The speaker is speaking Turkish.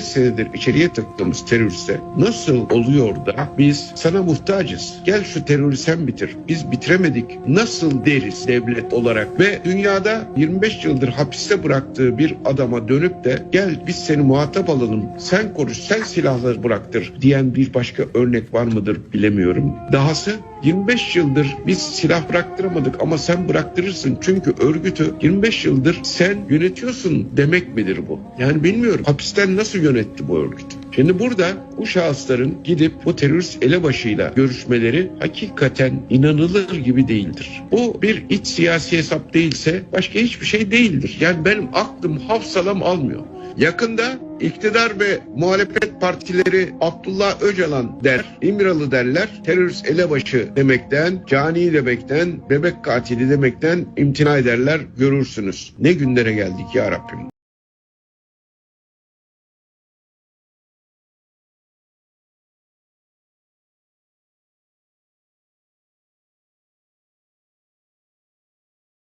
senedir içeriye tıktığımız teröriste nasıl oluyor da biz sana muhtacız. Gel şu terörü sen bitir. Biz bitiremedik. Nasıl deriz devlet olarak ve dünyada 25 yıldır hapiste bıraktığı bir adama dönüp de gel biz seni muhatap alalım. Sen konuş, sen silahları bıraktır diyen bir başka örnek var mıdır bilemiyorum. Dahası 25 yıldır biz silah bıraktıramadık ama sen bıraktırırsın. Çünkü örgütü 25 yıldır sen yönetiyorsun demek midir bu? Yani bilmiyorum. Hapisten nasıl yönetti bu örgüt? Şimdi burada bu şahısların gidip bu terörist elebaşıyla görüşmeleri hakikaten inanılır gibi değildir. Bu bir iç siyasi hesap değilse başka hiçbir şey değildir. Yani benim aklım hafsalam almıyor. Yakında iktidar ve muhalefet partileri Abdullah Öcalan der, İmralı derler, terörist elebaşı demekten, cani demekten, bebek katili demekten imtina ederler görürsünüz. Ne günlere geldik ya Rabbim.